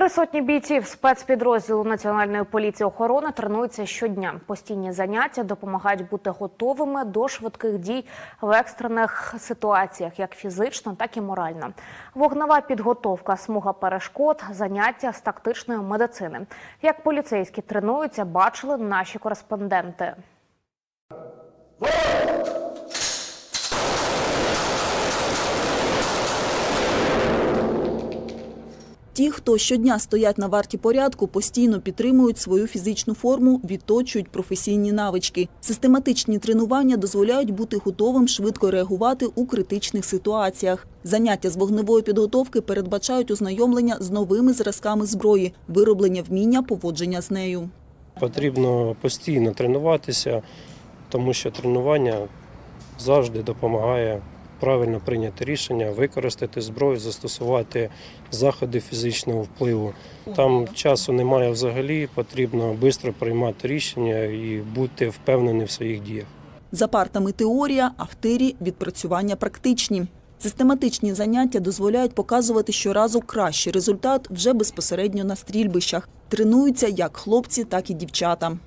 Три сотні бійців спецпідрозділу Національної поліції охорони тренуються щодня. Постійні заняття допомагають бути готовими до швидких дій в екстрених ситуаціях, як фізично, так і морально. Вогнева підготовка, смуга перешкод, заняття з тактичної медицини. Як поліцейські тренуються, бачили наші кореспонденти. Ті, хто щодня стоять на варті порядку, постійно підтримують свою фізичну форму, відточують професійні навички. Систематичні тренування дозволяють бути готовим швидко реагувати у критичних ситуаціях. Заняття з вогневої підготовки передбачають ознайомлення з новими зразками зброї, вироблення вміння поводження з нею. Потрібно постійно тренуватися, тому що тренування завжди допомагає правильно прийняти рішення, використати зброю, застосувати заходи фізичного впливу. Там часу немає взагалі, потрібно швидко приймати рішення і бути впевненим в своїх діях. За партами теорія, а в тирі відпрацювання практичні. Систематичні заняття дозволяють показувати щоразу кращий результат вже безпосередньо на стрільбищах. Тренуються як хлопці, так і дівчата.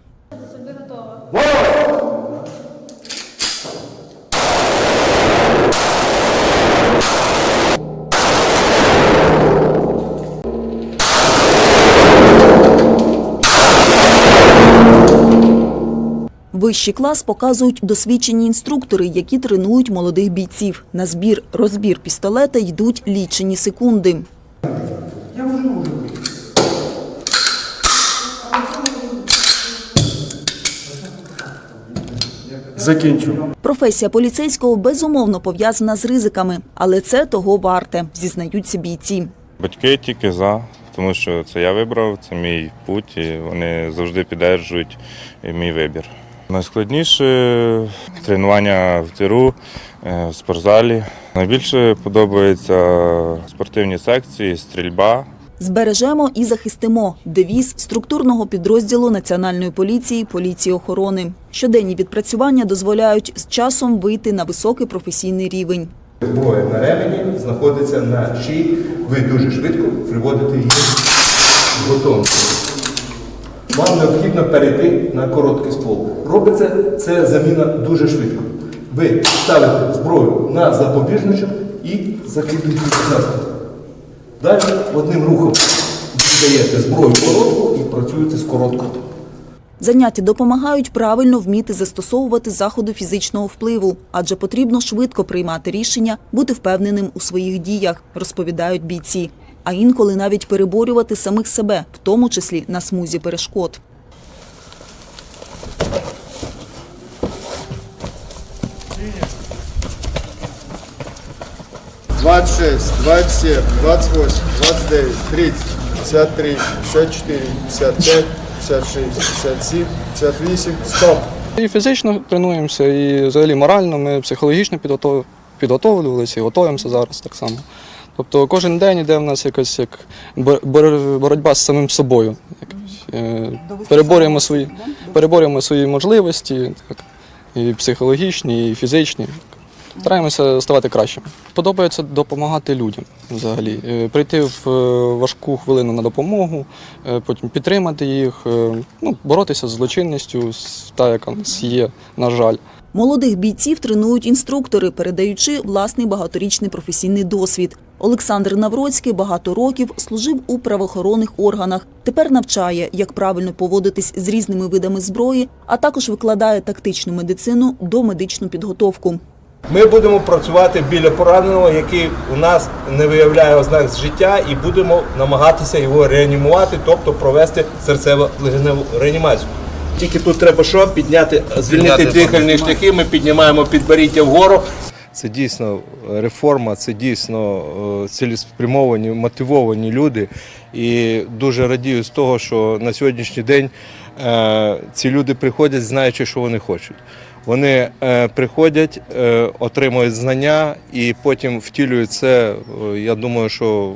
Вищий клас показують досвідчені інструктори, які тренують молодих бійців. На збір, розбір пістолета йдуть лічені секунди. Закінчу. Професія поліцейського безумовно пов'язана з ризиками, але це того варте, зізнаються бійці. Батьки тільки за, тому що це я вибрав, це мій путь, і вони завжди підтримують мій вибір. Найскладніше тренування в тиру, е, в спортзалі. Найбільше подобаються спортивні секції, стрільба. Збережемо і захистимо девіз структурного підрозділу Національної поліції поліції охорони. Щоденні відпрацювання дозволяють з часом вийти на високий професійний рівень. Зброя на ремені знаходиться на шиї. Ви дуже швидко приводите її в готовність. Вам необхідно перейти на короткий ствол. Робиться це заміна дуже швидко. Ви ставите зброю на запобіжничок і закидуєте назад. Далі одним рухом віддаєте зброю коротку і працюєте з короткою. Заняття допомагають правильно вміти застосовувати заходи фізичного впливу, адже потрібно швидко приймати рішення, бути впевненим у своїх діях, розповідають бійці. А інколи навіть переборювати самих себе, в тому числі на смузі перешкод. двадцать шесть, двадцать семь, двадцать восемь, двадцать девять, тридцать, пятьдесят три, пятьдесят четыре, пятьдесят пять, пятьдесят шесть, пятьдесят семь, пятьдесят восемь, стоп. І фізично тренуємося, і взагалі морально ми психологічно підготовлювалися і готуємося зараз так само. Тобто кожен день іде в нас якась як бор- бор- боротьба з самим собою. Е, Переборюємо свої, переборюємо свої можливості, так, і психологічні, і фізичні. Стараємося ставати кращими. Подобається допомагати людям взагалі. Е, Прийти в е, важку хвилину на допомогу, потім підтримати їх, ну, боротися з злочинністю, з- та, яка в нас є, на жаль. Молодих бійців тренують інструктори, передаючи власний багаторічний професійний досвід. Олександр Навроцький багато років служив у правоохоронних органах. Тепер навчає, як правильно поводитись з різними видами зброї, а також викладає тактичну медицину до медичну підготовку. Ми будемо працювати біля пораненого, який у нас не виявляє ознак з життя, і будемо намагатися його реанімувати, тобто провести серцево-легеневу реанімацію. Тільки тут треба що? Підняти, звільнити дихальні шляхи, ми піднімаємо підборіддя вгору. Це дійсно реформа, це дійсно е, цілеспрямовані, мотивовані люди. І дуже радію з того, що на сьогоднішній день е, ці люди приходять, знаючи, що вони хочуть. Вони е, приходять, е, отримують знання і потім втілюють це. е, Я думаю, що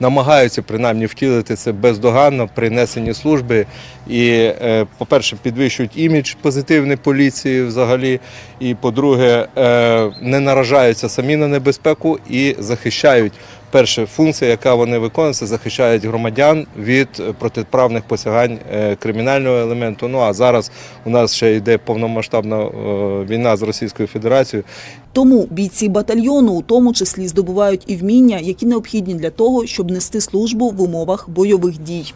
намагаються принаймні втілити це бездоганно при несенні служби. І, по-перше, підвищують імідж позитивний поліції взагалі. І по-друге, не наражаються самі на небезпеку і захищають перша функція, яка вони виконують, це захищають громадян від е, протиправних посягань е, кримінального елементу. Ну а зараз у нас ще йде повномасштабна е, війна з Російською Федерацією. Тому бійці батальйону у тому числі здобувають і вміння, які необхідні для того, щоб нести службу в умовах бойових дій.